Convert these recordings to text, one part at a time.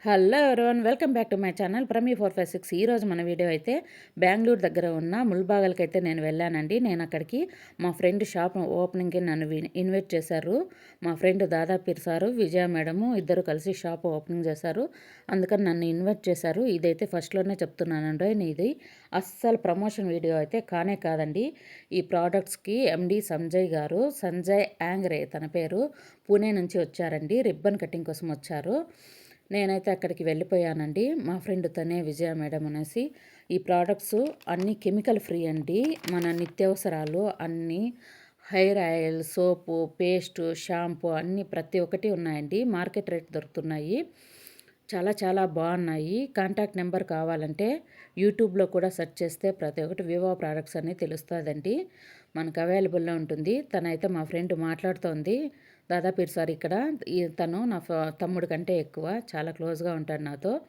Hello everyone welcome back to my channel Prami four five six. ఈరోజు మన video అయితే బెంగళూరు దగ్గర ఉన్న ముల్బాగల్కి అయితే నేను వెళ్ళానండి. నేను అక్కడికి మా ఫ్రెండ్ షాప్ ఓపెనింగ్కి నన్ను వి- ఇన్వైట్ చేశారు. మా friend Dadapeer sir Vijaya madam ఇద్దరు కలిసి షాప్ ఓపెనింగ్ చేశారు. అందుకని నన్ను ఇన్వైట్ చేశారు. ఇదైతే ఫస్ట్లోనే చెప్తున్నానండి ఇది అస్సలు ప్రమోషన్ వీడియో అయితే కానే కాదండి. ఈ ప్రోడక్ట్స్కి ఎండి సంజయ్ గారు సంజయ్ యాంగ్రే తన పేరు పూణే నుంచి వచ్చారండి. రిబ్బన్ కటింగ్ కోసం వచ్చారు. నేనైతే అక్కడికి వెళ్ళిపోయానండి. మా ఫ్రెండ్ తనే విజయ మేడం అనేసి ఈ ప్రోడక్ట్స్ అన్నీ కెమికల్ ఫ్రీ అండి. మన నిత్యావసరాలు అన్నీ hair oil soap paste shampoo అన్నీ ప్రతి ఒక్కటి ఉన్నాయండి. మార్కెట్ రేట్ దొరుకుతున్నాయి. చాలా చాలా బాగున్నాయి. కాంటాక్ట్ నెంబర్ కావాలంటే యూట్యూబ్లో కూడా సెర్చ్ చేస్తే ప్రతి ఒక్కటి వివో ప్రోడక్ట్స్ అన్నీ తెలుస్తుందండి. మనకు అవైలబుల్లో ఉంటుంది. తనైతే మా ఫ్రెండ్ మాట్లాడుతోంది. దాదాపు సార్ ఇక్కడ ఈ తను నా ఫ- తమ్ముడు కంటే ఎక్కువ చాలా క్లోజ్గా ఉంటాడు నాతో.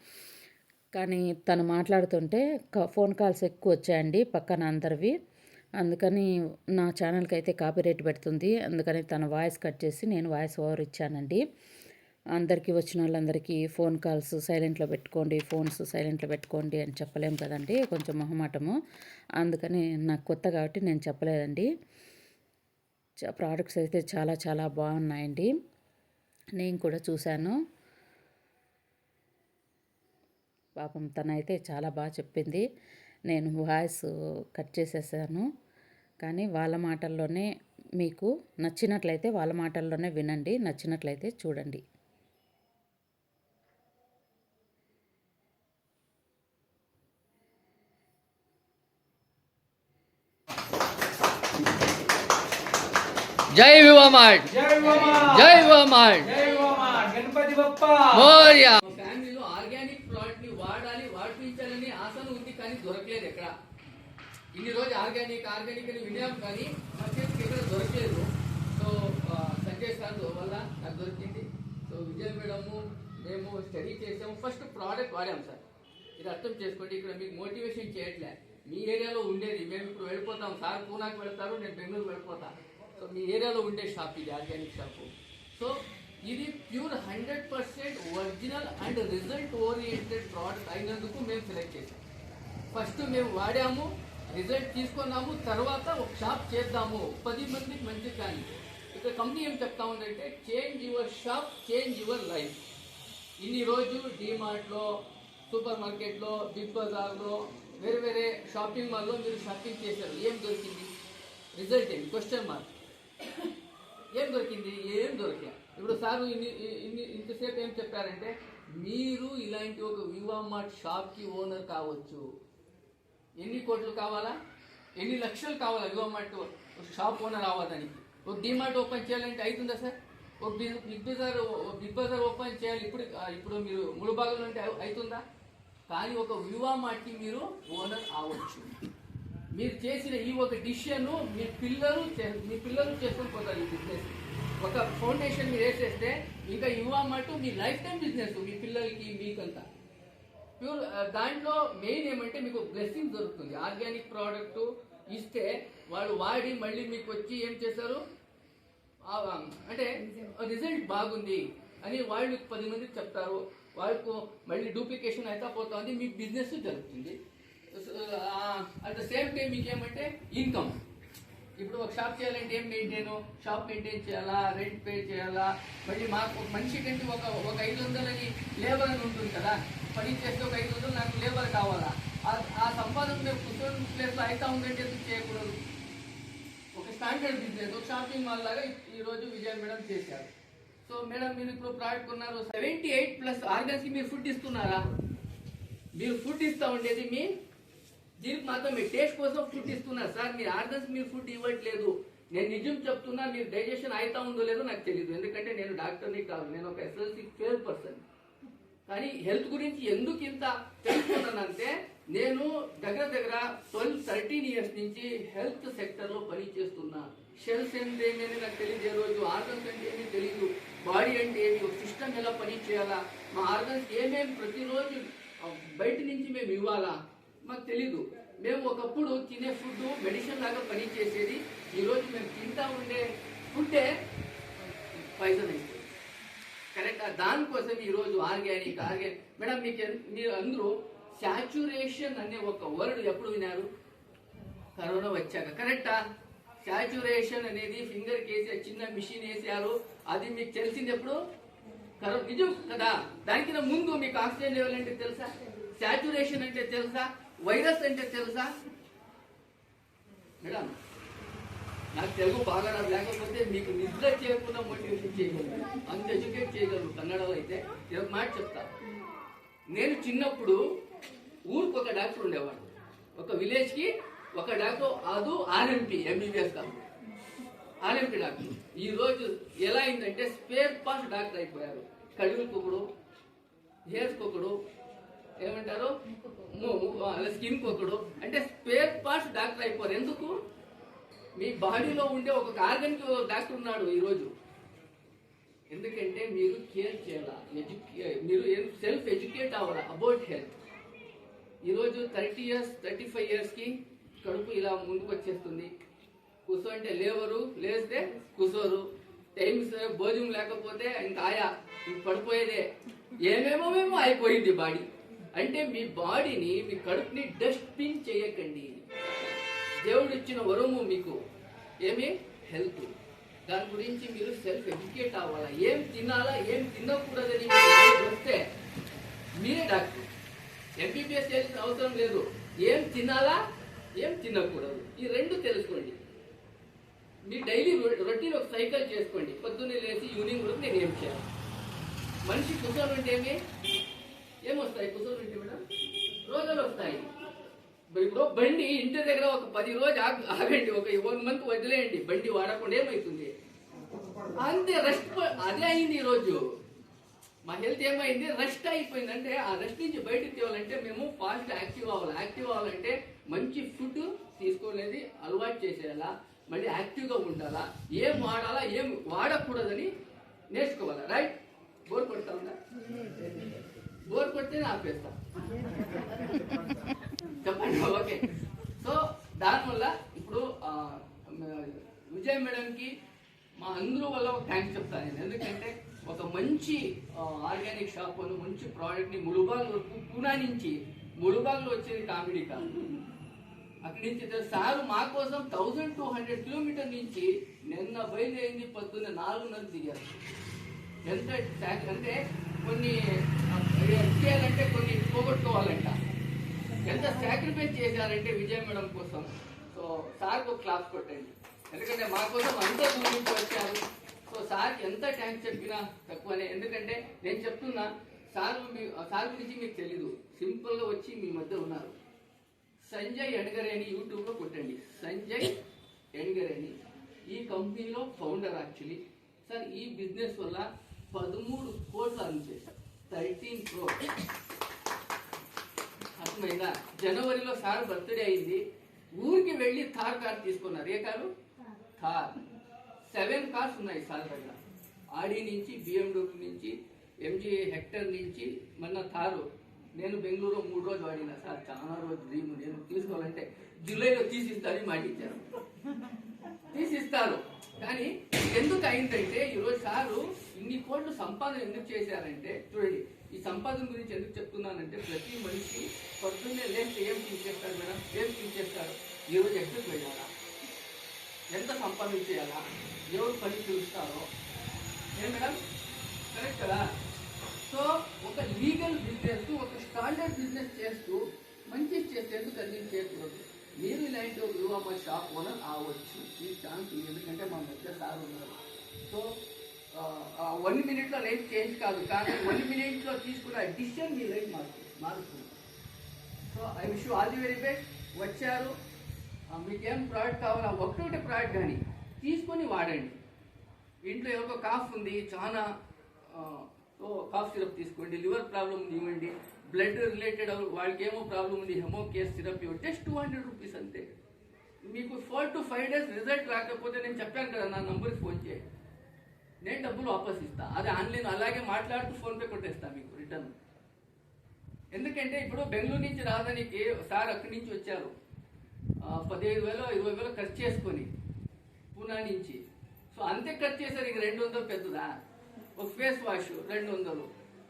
కానీ తను మాట్లాడుతుంటే ఫోన్ కాల్స్ ఎక్కువ వచ్చాయండి పక్కన అందరివి. అందుకని నా ఛానల్కి అయితే కాపీ రేట్ పెడుతుంది. అందుకని తన వాయిస్ కట్ చేసి నేను వాయిస్ ఓవర్ ఇచ్చానండి. అందరికీ వచ్చిన వాళ్ళందరికీ ఫోన్ కాల్స్ సైలెంట్లో పెట్టుకోండి ఫోన్స్ సైలెంట్లో పెట్టుకోండి అని చెప్పలేము కదండి కొంచెం మొహమాటము. అందుకని నాకు కొత్త కాబట్టి నేను చెప్పలేదండి. ప్రోడక్ట్స్ అయితే చాలా చాలా బాగున్నాయండి. నేను కూడా చూశాను. పాపం తనైతే చాలా బాగా చెప్పింది. నేను వాయిస్ కట్ చేసేసాను. కానీ వాళ్ళ మాటల్లోనే మీకు నచ్చినట్లయితే వాళ్ళ మాటల్లోనే వినండి. నచ్చినట్లయితే చూడండి. జై వివామార్ట్ జై ఉమా గణపతి బప్ప మోర్య. ఫ్యామిలీలో ఆర్గానిక్ ప్రోడక్ట్ని వాడాలి వాడిపించాలని ఆశను ఉంది కానీ దొరకలేదు ఎక్కడ. ఇన్ని రోజు ఆర్గానిక్ ఆర్గానిక్ అని వినాం కానీ మా చేతికి ఎక్కడ దొరకలేదు. సో సంజయ్ సార్ వల్ల నాకు దొరికింది. సో విజయ్ మేడము మేము స్టడీ చేసాము. ఫస్ట్ ప్రోడక్ట్ వాడాం సార్. ఇది అర్థం చేసుకోండి ఇక్కడ మీకు మోటివేషన్ చేయట్లే. మీ ఏరియాలో ఉండేది. మేము ఇప్పుడు వెళ్ళిపోతాం. సార్ పూనాకి వెళ్తారు నేను బెంగళూరు వెళ్ళిపోతా. సో మీ ఏరియాలో ఉండే షాప్ ఇది ఆర్గానిక్ షాపు. సో ఇది pure hundred percent original and result oriented product అయినందుకు మేము సెలెక్ట్ చేసాం ఫస్ట్ మేము వాడాము రిజల్ట్ తీసుకున్నాము తర్వాత ఒక షాప్ చేద్దాము. పది మందికి మంచి కానీ ఇక్కడ కంపెనీ ఏం చెప్తా ఉందంటే change your shop change your life ఇన్ని రోజు డీమార్ట్లో సూపర్ మార్కెట్లో బిగ్ బజార్లో వేరే వేరే షాపింగ్ మాల్లో మీరు షాపింగ్ చేశారు. ఏం దొరికింది? రిజల్ట్ ఏంటి క్వశ్చన్ మార్క్ ఏం దొరికింది? ఏం దొరికా ఇప్పుడు సార్ ఇన్ని ఇన్ని ఇంతసేపు ఏం చెప్పారంటే మీరు ఇలాంటి ఒక వివామార్ట్ షాప్కి ఓనర్ కావచ్చు. ఎన్ని కోట్లు కావాలా? ఎన్ని లక్షలు కావాలా వివామార్ట్ షాప్ ఓనర్ అవ్వడానికి? ఒక డిమార్ట్ ఓపెన్ చేయాలంటే అవుతుందా సార్? ఒక big bazaar big bazaar open చేయాలి ఇప్పుడు ఇప్పుడు మీరు మూడు భాగంలో అంటే అవుతుందా కానీ ఒక వివామార్ట్కి మీరు ఓనర్ అవ్వచ్చు. మీరు చేసిన ఈ ఒక డిసిషన్ మీ పిల్లలు మీ పిల్లలు చేసుకొని పోతారు ఈ బిజినెస్ ఒక ఫౌండేషన్ మీరు వేసేస్తే ఇంకా ఇవ్వమంటూ మీ లైఫ్ టైం బిజినెస్ మీ పిల్లలకి మీకంతా. ప్యూర్ దాంట్లో మెయిన్ ఏమంటే మీకు బ్లెస్సింగ్ దొరుకుతుంది. ఆర్గానిక్ ప్రోడక్ట్ ఇస్తే వాళ్ళు వాడి మళ్ళీ మీకు వచ్చి ఏం చేస్తారు? అంటే రిజల్ట్ బాగుంది అని వాళ్ళు పది మందికి చెప్తారు. వాళ్ళకు మళ్ళీ డూప్లికేషన్ అయితే పోతుంది మీ బిజినెస్ జరుగుతుంది. అట్ ద సేమ్ టైం మీకు ఏమంటే ఇన్కమ్. ఇప్పుడు ఒక షాప్ చేయాలంటే ఏం మెయింటైన్? షాప్ మెయింటైన్ చేయాలా? రెంట్ పే చేయాలా? మళ్ళీ మాకు ఒక మనిషి కంటే ఒక ఒక ఐదు వందలని లేబర్ అని ఉంటుంది కదా. పని చేస్తే ఒక ఐదు వందలు నాకు లేబర్ కావాలా? ఆ- సంపాదన మేము కూర్చొని ప్లేస్లో అయితే ఉందంటే ఎందుకు చేయకూడదు? ఒక స్టాండర్డ్ బిజినెస్ ఒక షాపింగ్ మాల్ లాగా ఈరోజు విజయ మేడం చేశారు. సో మేడం మీరు ఇప్పుడు ప్రోడక్ట్ కొన్నారు. సెవెంటీ ఎయిట్ ప్లస్ ఆర్గన్స్కి మీరు ఫుడ్ ఇస్తున్నారా? మీరు ఫుడ్ ఇస్తూ ఉండేది మీ దీనికి మాత్రం మీ టేస్ట్ కోసం ఫుడ్ ఇస్తున్నారు సార్ మీరు ఆర్గన్స్ మీరు ఫుడ్ ఇవ్వట్లేదు. నేను నిజం చెప్తున్నా మీరు డైజెషన్ అవుతా ఉందో లేదో నాకు తెలియదు ఎందుకంటే నేను డాక్టర్ని కాదు. నేను ఒక ఎస్ఎల్సి ఫెయిల్ పర్సన్ కానీ హెల్త్ గురించి ఎందుకు ఇంత తెలుసుకున్నానంటే నేను దగ్గర దగ్గర ట్వెల్వ్ థర్టీన్ ఇయర్స్ నుంచి హెల్త్ సెక్టర్లో పని చేస్తున్నా. షెల్స్ అంటే ఏమి నాకు తెలియదు ఏ రోజు ఆర్గన్స్ అంటే ఏమీ తెలియదు బాడీ అంటే ఏమి ఒక సిస్టమ్ ఎలా పని చేయాలా? మా ఆర్గన్స్ ఏమేమి ప్రతిరోజు బయట నుంచి మేము ఇవ్వాలా? మాకు తెలీదు. మేము ఒకప్పుడు తినే ఫుడ్ మెడిసిన్ లాగా పని చేసేది. ఈరోజు మేము తింటా ఉండే ఫుడ్డే పాయిజన్ అయిపోయింది కరెక్ట్? దానికోసం ఈరోజు ఆర్గానిక్ ఆర్గానిక్. మేడం మీకు మీరు అందరూ శాచురేషన్ అనే ఒక వర్డ్ ఎప్పుడు విన్నారు? కరోనా వచ్చాక. కరెక్టా? శాచురేషన్ అనేది ఫింగర్ కేసి చిన్న మిషన్ వేసారు. అది మీకు తెలిసింది ఎప్పుడు? కరో- నిజం కదా? దానికన్నా ముందు మీకు ఆక్సిజన్ లెవెల్ అంటే తెలుసా? శాచురేషన్ అంటే తెలుసా? వైరస్ అంటే తెలుసా? మేడం నాకు తెలుగు బాగా రాదు. లేకపోతే మీకు నిద్ర చేయకుండా మోటివేషన్ చేయగలను. అంత ఎడ్యుకేట్ చేయగలను కన్నడలో అయితే. ఒక మాట చెప్తా. నేను చిన్నప్పుడు ఊరికి ఒక డాక్టర్ ఉండేవాడు. ఒక విలేజ్కి ఒక డాక్టర్ అదు ఆర్ఎంపి ఎంబీబీఎస్ కాదు ఆర్ఎంపి డాక్టర్. ఈ రోజు ఎలా అయిందంటే స్పేర్ పార్ట్ డాక్టర్ అయిపోయారు. కడుగులకొకడు హెయిర్స్ ఏమంటారు? స్కిన్ కొకడు. అంటే స్పేర్ పార్ట్స్ డాక్టర్ అయిపోరు. ఎందుకు? మీ బాడీలో ఉండే ఒక ఆర్గన్కి డాక్టర్ ఉన్నాడు ఈరోజు. ఎందుకంటే మీరు కేర్ చేయాలా? ఎడ్యుకే మీరు సెల్ఫ్ ఎడ్యుకేట్ అవ్వాలా? About health. ఈరోజు థర్టీ ఇయర్స్ థర్టీ ఫైవ్ ఇయర్స్కి కడుపు ఇలా ముందుకు వచ్చేస్తుంది. కూర్చోంటే లేవరు లేస్తే కూర్చోరు టైమ్స్ భోజనం లేకపోతే ఇంకా ఆయా ఇంక పడిపోయేదే. ఏమేమో మేము అయిపోయింది బాడీ. అంటే మీ బాడీని మీ కడుపుని డస్ట్బిన్ చేయకండి. దేవుడు ఇచ్చిన వరము మీకు. ఏమి? హెల్త్. దాని గురించి మీరు సెల్ఫ్ ఎడ్యుకేట్ అవ్వాలా? ఏం తినాలా? ఏం తినకూడదని వస్తే మీరే డాక్టర్. ఎంబీబీఎస్ చేసిన అవసరం లేదు. ఏం తినాలా? ఏం తినకూడదు. ఈ రెండు తెలుసుకోండి. మీ డైలీ రొటీన్ ఒక సైకిల్ చేసుకోండి. పొద్దున్నే లేచి ఈవినింగ్ వరకు నేను ఏం చేయాలి? మనిషి కుసలు ఏమి? ఏమొస్తాయి? కుసలు ఉంటే మేడం. రోగాలు వస్తాయి ఇప్పుడు బండి ఇంటి దగ్గర ఒక పది రోజు ఆగండి. ఒక వన్ మంత్ వదిలేయండి. బండి వాడకుండా ఏమవుతుంది అంతే రెస్ట్ అదే అయింది ఈ రోజు మా హెల్త్ ఏమైంది? రెస్ట్ అయిపోయింది. అంటే ఆ రెస్ట్ నుంచి బయటకు తేవాలంటే మేము ఫాస్ట్ యాక్టివ్ అవ్వాలి. యాక్టివ్ అవ్వాలంటే మంచి ఫుడ్ తీసుకోలేదు అలవాటు చేసేయాలా? మళ్ళీ యాక్టివ్గా ఉండాలా? ఏం వాడాలా? ఏం వాడకూడదని నేర్చుకోవాలా? రైట్? బోర్ కొడతా ఉందా? బోర్ కొడితే ఆపేస్తా. చెప్పండి ఓకే. సో దానివల్ల ఇప్పుడు ఆ, విజయ్ మేడంకి మా అందరూ వల్ల ఒక థ్యాంక్స్ చెప్తాను నేను. ఎందుకంటే ఒక మంచి ఆర్గానిక్ షాప్ అని మంచి ప్రోడక్ట్ని ములుబాగ్ వరకు పూనా నుంచి ములుబాగ్లో వచ్చేది కామెడీ కాదు. అక్కడి నుంచి సార్ సారు మా కోసం థౌజండ్ టూ హండ్రెడ్ కిలోమీటర్ నుంచి నిన్న బయలుదేరింది పొద్దున్న నాలుగున్నర దిగారు. ఎంత అంటే కొన్ని చేయాలంటే కొన్ని పోగొట్టుకోవాలంట. ఎంత సాక్రిఫైస్ చేశారంటే విజయ మేడం కోసం. సో సార్కు ఒక క్లాస్ కొట్టండి. ఎందుకంటే మా కోసం అంత ముందుకు వచ్చారు. సో సార్కి ఎంత థ్యాంక్స్ చెప్పినా తక్కువనే. ఎందుకంటే నేను చెప్తున్నా సార్ మీ సార్ గురించి మీకు తెలీదు. సింపుల్గా వచ్చి మీ మధ్య ఉన్నారు. సంజయ్ ఎణగరేని యూట్యూబ్లో కొట్టండి. సంజయ్ ఎణగరేని ఈ కంపెనీలో ఫౌండర్ యాక్చువల్లీ సార్ ఈ బిజినెస్ వల్ల పదమూడు కోట్లు అర్న్ చేశారు. థర్టీన్ క్రోర్ అర్థమైందా? జనవరిలో సార్ బర్త్డే అయింది. ఊరికి వెళ్ళి థార్ కార్ తీసుకున్నారు. ఏ కారు? థార్. సెవెన్ కార్స్ ఉన్నాయి సార్ దగ్గర. ఆడి నుంచి బిఎండబ్ల్యూ నుంచి ఎంజీ హెక్టర్ నుంచి మొన్న థారు. నేను బెంగళూరు మూడు రోజులు వాడిన సార్. చాలా రోజు డ్రీమ్ నేను తీసుకోవాలంటే జూలైలో తీసిస్తారని మాట ఇచ్చారు తీసిస్తారు. కానీ ఎందుకు అయిందంటే ఈరోజు సారు ఇన్ని కోట్లు సంపాదన ఎందుకు చేశారంటే చూడండి ఈ సంపాదన గురించి ఎందుకు చెప్తున్నానంటే ప్రతి మనిషి పొద్దున్నే లేస్తే ఏం తీసేస్తారు మేడం? ఏం తీసేస్తారు? ఈరోజు ఎక్కడికి వెళ్ళాలా ఎంత సంపాదన చేయాలా? ఎవరు పని చూస్తారో? ఏం మేడం? కరెక్ట్ కదా? సో ఒక లీగల్ బిజినెస్ ఒక స్టాండర్డ్ బిజినెస్ చేస్తూ మంచి చేస్తే ఎందుకు చేయకూడదు మీరు ఇలాంటి ఒక యువ షాప్ ఓనర్ అవ్వచ్చు ఈ ఛాన్స్ ఎందుకంటే మా మధ్య సార్ ఉన్నారు. సో వన్ మినిట్లో లైఫ్ చేంజ్ కాదు. కానీ వన్ మినిట్లో తీసుకున్న డిసిషన్ మీ లైఫ్ మారుతుంది మారుతుంది. So I wish all the very best. వచ్చారు. మీకు మీకేం ప్రోడక్ట్ కావాలా? ఒకటి ప్రోడక్ట్ కానీ తీసుకొని వాడండి. ఇంట్లో ఎవరికో కాఫ్ ఉంది చాలా సో కాఫ్ సిరప్ తీసుకోండి లివర్ ప్రాబ్లం ఇవ్వండి బ్లడ్ రిలేటెడ్ వాళ్ళకి ఏమో ప్రాబ్లం ఉంది హెమో కేర్ సిరప్ ఇవ్వండి జస్ట్ టూ హండ్రెడ్ రూపీస్ అంతే. మీకు four to five days result రాకపోతే నేను చెప్పాను కదా నా నంబర్కి ఫోన్ చేయండి నేను డబ్బులు వాపస్ ఇస్తా. అది ఆన్లైన్ అలాగే మాట్లాడుతూ ఫోన్పే కొట్టేస్తా మీకు రిటర్న్ ఎందుకంటే ఇప్పుడు బెంగళూరు నుంచి రావడానికి సార్ అక్కడి నుంచి వచ్చారు? పదిహేను వేలు ఇరవై వేలు ఖర్చు చేసుకొని పూనా నుంచి. సో అంతే ఖర్చు చేశారు ఇంక రెండు వందలు పెద్దదా? ఒక ఫేస్ వాష్ రెండు వందలు.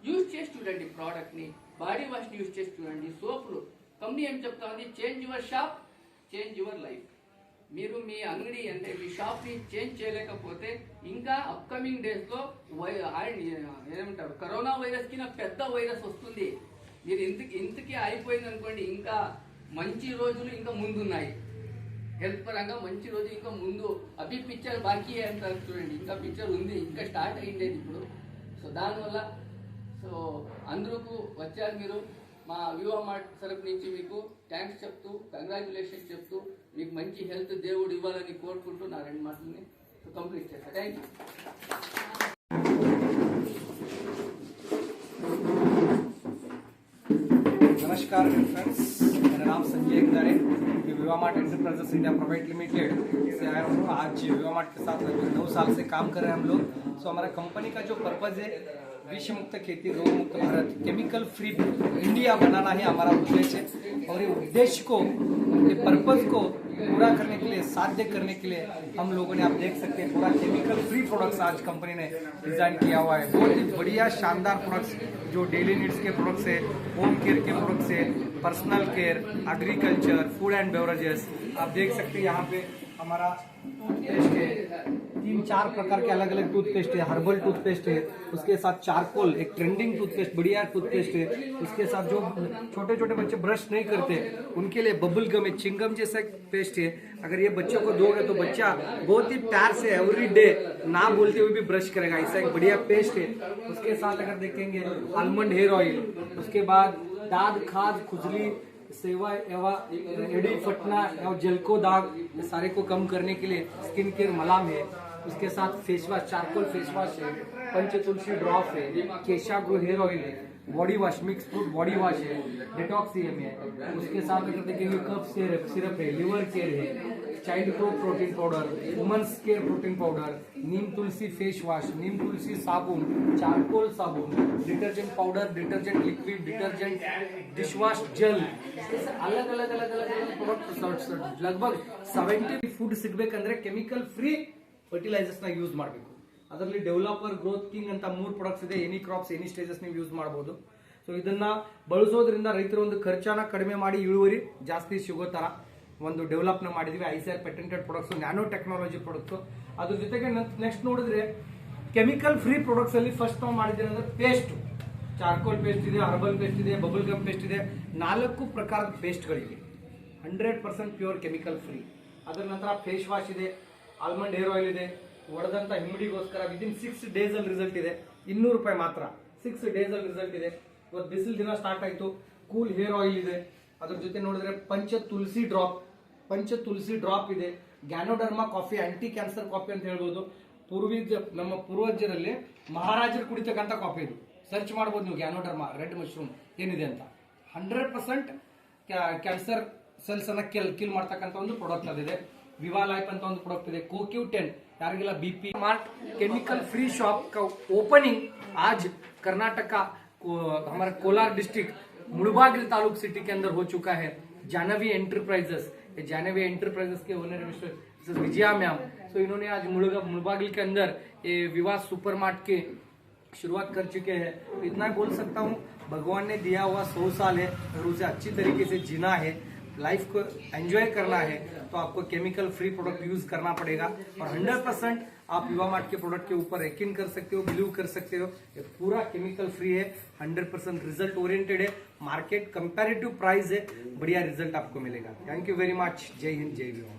యూజ్ చేసి చూడండి ప్రోడక్ట్ని బాడీ వాష్ని యూజ్ చేసి చూడండి సోపులు. కంపెనీ ఏం చెప్తా ఉంది change your shop change your life. మీరు మీ అంగడి అంటే మీ షాప్ని చేంజ్ చేయలేకపోతే ఇంకా అప్కమింగ్ డేస్లో వై ఏమంటారు? కరోనా వైరస్ కింద పెద్ద వైరస్ వస్తుంది. మీరు ఇంతకి ఇంతకి అయిపోయింది అనుకోండి ఇంకా మంచి రోజులు ఇంకా ముందున్నాయి. హెల్త్ పరంగా మంచి రోజు ఇంకా ముందు. అభి పిక్చర్ బాకీ అంటారు చూడండి ఇంకా పిక్చర్ ఉంది ఇంకా స్టార్ట్ అయ్యిండేది ఇప్పుడు. సో దానివల్ల సో అందరూకు వచ్చారు మీరు మా వివో మార్ట్ తరపు నుంచి మీకు థ్యాంక్స్ చెప్తూ కంగ్రాచులేషన్ చెప్తూ మీకు మంచి హెల్త్ దేవుడు ఇవ్వాలని కోరుకుంటూ నా రెండు మాటలని కంప్లీట్ చేస్తాను థ్యాంక్ యూ नमस्कार फ्रेंड्स मेरा नाम Sanjay Khadare Viva Mart enterprises India private limited से आया हूँ आज विवा मार्ट के साथ लगभग नौ साल से काम कर रहे हैं हम लोग सो हमारा कंपनी का जो पर्पज है विषय मुक्त खेती रोग मुक्त भारत केमिकल फ्री इंडिया बनाना ही हमारा उद्देश्य है। और ये उद्देश्य को, ये पर्पज को पूरा करने के लिए, साध्य करने के लिए हम लोगों ने, आप देख सकते हैं, पूरा केमिकल फ्री प्रोडक्ट्स आज कंपनी ने डिज़ाइन किया हुआ है। बहुत ही बढ़िया, शानदार प्रोडक्ट्स जो डेली नीड्स के प्रोडक्ट्स है होम केयर के प्रोडक्ट्स है personal care agriculture food and beverages आप देख सकते हैं, यहाँ पे हमारा टूथपेस्ट है तीन चार प्रकार के अलग अलग टूथपेस्ट है हर्बल टूथपेस्ट है, उसके साथ चारकोल एक ट्रेंडिंग टूथपेस्ट बढ़िया टूथपेस्ट है, उसके साथ जो छोटे छोटे बच्चे ब्रश नहीं करते, उनके लिए बबुल गम एक चिंगम जैसा पेस्ट है। अगर ये बच्चों को दोगे तो बच्चा बहुत ही प्यार से एवरी डे ना बोलते हुए भी ब्रश करेगा, ऐसा एक बढ़िया पेस्ट है। उसके साथ अगर देखेंगे आलमंड हेयर ऑयल उसके बाद दाद खाद, खुजली, सेवा एवा एडी फटना या जलको दाग सारे को कम करने के लिए स्किन केयर मलाम है। उसके साथ face wash charcoal face wash है पंच तुलसी ड्रॉप है केशा ग्रो हेयर ऑयल है body wash mix fruit body wash है डिटॉक्स सीएम है उसके साथ अगर देखेंगे कफ सिरप सिरप है लिवर केयर है child grow protein powder women's care protein powder नीम तुलसी फेस वॉश नीम तुलसी साबुन चारकोल साबुन detergent powder detergent liquid detergent dish wash gel ऐसे अलग अलग अलग अलग अलग product ಲಗಭಗ್ seventy food ಸಿಗ್ಬೇಕಂದ್ರೆ chemical free fertilisers use ಮಾಡಬೇಕು. ಅದರಲ್ಲಿ ಡೆವಲಪರ್ ಗ್ರೋತ್ ಕಿಂಗ್ ಅಂತ ಮೂರು ಪ್ರಾಡಕ್ಟ್ಸ್ ಇದೆ. ಎನಿ ಕ್ರಾಪ್ಸ್ ಎನಿ ಸ್ಟೇಜಸ್ ನೀವು ಯೂಸ್ ಮಾಡಬಹುದು ಸೊ ಇದನ್ನ ಬಳಸೋದ್ರಿಂದ ರೈತರು ಒಂದು ಖರ್ಚನ ಕಡಿಮೆ ಮಾಡಿ ಇಳುವರಿ ಜಾಸ್ತಿ ಸಿಗೋ ತರ ಒಂದು ಡೆವಲಪ್ನ ಮಾಡಿದ್ವಿ. I ICR patented products nano technology products ಅದ್ರ ಜೊತೆಗೆ ನೆಕ್ಸ್ಟ್ ನೋಡಿದ್ರೆ ಕೆಮಿಕಲ್ ಫ್ರೀ ಪ್ರಾಡಕ್ಟ್ಸ್ ಅಲ್ಲಿ ಫಸ್ಟ್ ನಾವು ಮಾಡಿದ್ರೆ ಪೇಸ್ಟ್ ಚಾರ್ಕೋಲ್ ಪೇಸ್ಟ್ ಇದೆ ಹರ್ಬಲ್ ಪೇಸ್ಟ್ ಇದೆ ಬಬಲ್ ಗಮ್ ಪೇಸ್ಟ್ ಇದೆ. ನಾಲ್ಕು ಪ್ರಕಾರದ ಪೇಸ್ಟ್ಗಳಿವೆ hundred percent pure chemical free ಅದರ ನಂತರ ಫೇಸ್ ವಾಶ್ ಇದೆ. ಆಲ್ಮಂಡ್ ಹೇರ್ ಆಯಿಲ್ ಇದೆ, ಒಡೆದಂತ ಹಿಮ್ಮಡಿಗೋಸ್ಕರ ವಿದಿನ್ ಸಿಕ್ಸ್ ಡೇಸ್ ಅಲ್ಲಿ ರಿಸಲ್ಟ್ ಇದೆ. ಇನ್ನೂರು ರೂಪಾಯಿ ಮಾತ್ರ. ಸಿಕ್ಸ್ ಡೇಸ್ ಅಲ್ಲಿ ರಿಸಲ್ಟ್ ಇದೆ. ಇವತ್ತು ಬಿಸಿಲು ದಿನ ಸ್ಟಾರ್ಟ್ ಆಯಿತು. ಕೂಲ್ ಹೇರ್ ಆಯಿಲ್ ಇದೆ. ಅದ್ರ ಜೊತೆ ನೋಡಿದ್ರೆ ಪಂಚ ತುಳಸಿ ಡ್ರಾಪ್ ಪಂಚ ತುಳಸಿ ಡ್ರಾಪ್ ಇದೆ. Ganoderma coffee anti cancer coffee ಅಂತ ಹೇಳ್ಬೋದು. ಪೂರ್ವೀಜ, ನಮ್ಮ ಪೂರ್ವಜರಲ್ಲಿ ಮಹಾರಾಜರು ಕುಡಿತಕ್ಕಂಥ ಕಾಫಿ ಇದು. ಸರ್ಚ್ ಮಾಡ್ಬೋದು ನೀವು ಗ್ಯಾನೋಡರ್ಮಾ ರೆಡ್ ಮಶ್ರೂಮ್ ಏನಿದೆ ಅಂತ. ಹಂಡ್ರೆಡ್ ಪರ್ಸೆಂಟ್ ಕ್ಯಾನ್ಸರ್ ಸೆಲ್ಸನ್ನು ಕಿಲ್ ಕಿಲ್ ಮಾಡ್ತಕ್ಕಂಥ ಒಂದು ಪ್ರಾಡಕ್ಟ್ ಅದಿದೆ. ವಿವಾ ಲೈಫ್ ಅಂತ ಒಂದು ಪ್ರಾಡಕ್ಟ್ ಇದೆ ಕೋಕ್ಯೂ ಟೆನ್ ಯಾರಿಗೆಲ್ಲ B P mart chemical free shop का ओपनिंग आज कर्नाटक का को- हमारा कोलार डिस्ट्रिक्ट मुड़बागिल तालुक सिटी के अंदर हो चुका है जानवी एंटरप्राइजेस ये जानवी एंटरप्राइजेस के owner mister missus Vijaya ma'am so इन्होंने आज मुड़गा मुड़बागिल के अंदर ये विवाह सुपर मार्ट के शुरुआत कर चुके हैं तो इतना ही बोल सकता हूँ भगवान ने दिया हुआ सौ साल है और उसे अच्छी तरीके से जीना है लाइफ को एंजॉय करना है तो आपको केमिकल फ्री प्रोडक्ट यूज़ करना पड़ेगा। और 100 परसेंट आप युवा मार्ट के प्रोडक्ट के ऊपर यकीन कर सकते हो बिलीव कर सकते हो, ये पूरा केमिकल फ्री है 100 परसेंट रिज़ल्ट ओरिएंटेड है मार्केट कंपेरेटिव प्राइस है, बढ़िया रिज़ल्ट आपको मिलेगा। थैंक यू वेरी मच जय हिंद, जय युवा।